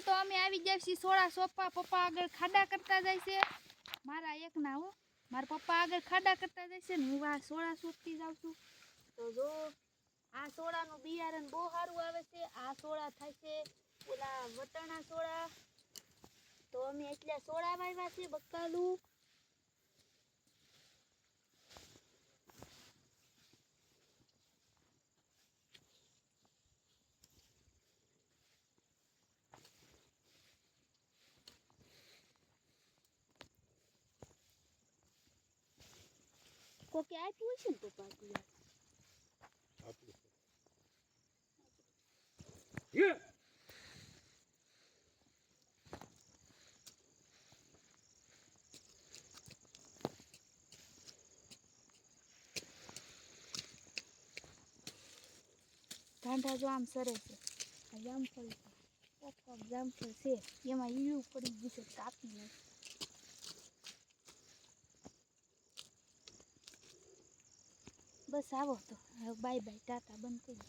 તો અમે આવી જાય છીએ સોળા સોપા, પપ્પા આગળ ખાડા કરતા જાય છે. મારા એક ના હો. મારા પપ્પા આગળ ખાડા કરતા જાય છે ને હું આ સોળા સોપતી જાઉં છું. તો જો, આ સોળાનું બિયારણ બહુ સારું આવે છે. આ સોળા થાય છે ઓલા વટાણા સોળા. તો અમે એટલા સોળા વાવ્યા છે બકાલું. કોકે આપ્યું હશે ને પપ્પા ગુલાબ ઢાંઢા જો આમ સરે છે. આ જામફળ છે. જામફળ છે. એમાં ઈયું પડી ગયું છે કાપી નાખ. બસ આવો તો. બાય બાય ટાટા બંધ કરી